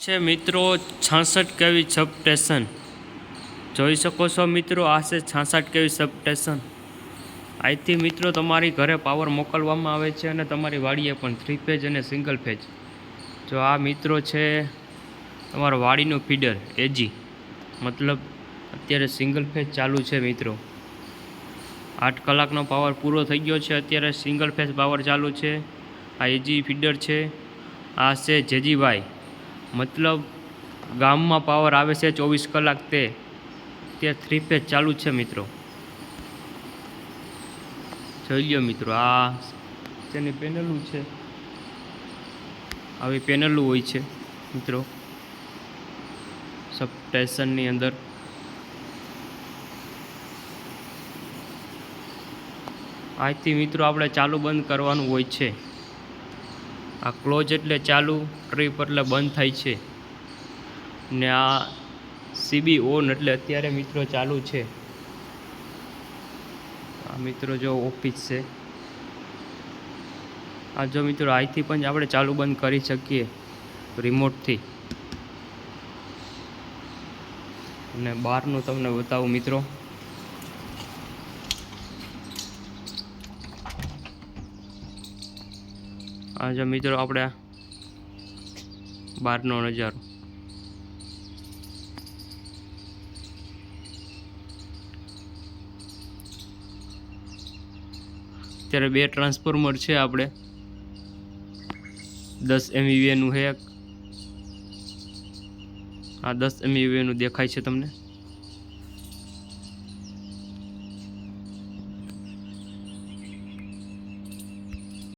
છે મિત્રો, છાસઠ કેવી સબટેશન જોઈ શકો છો મિત્રો, આ છે છાસઠ કેવી સબસ્ટેશન? અહીંથી મિત્રો, તમારી ઘરે પાવર મોકલવામાં આવે છે અને તમારી વાડીએ પણ થ્રી ફેજ અને સિંગલ ફેજ જો આ મિત્રો છે તમારો વાડીનું ફીડર એજી મતલબ અત્યારે સિંગલ ફેજ ચાલુ છે મિત્રો. આઠ કલાકનો પાવર પૂરો થઈ ગયો છે, અત્યારે સિંગલ ફેજ પાવર ચાલુ છે. આ એજી ફીડર છે. આ છે જેજીભાઈ મતલબ ગામમાં પાવર આવે છે ચોવીસ કલાક તે. તે થ્રી ફેજ ચાલુ છે મિત્રો. જોઈ લો મિત્રો આ તેની પેનલું છે. આવી પેનલું હોય છે મિત્રો. સબ સ્ટેશનની અંદર. આજથી મિત્રો આપણે ચાલુ બંધ કરવાનું હોય છે. આ ક્લોઝ એટલે ચાલુ ટ્રીપ એટલે બંધ થાય છે. ને આ સીબી ઓન એટલે અત્યારે મિત્રો ચાલુ છે. આ મિત્રો જો ઓફિસ છે. આ જો મિત્રો અહીંથી પણ આપણે ચાલુ બંધ કરી શકીએ રિમોટથી અને બહારનું તમને બતાવું મિત્રો. આ જો મિત્રો આપણે બહારનો નજારો. અત્યારે બે ટ્રાન્સફોર્મર છે આપણે. દસ એમવીએનું છે એક. આ દસ એમવીએનું દેખાય છે તમને.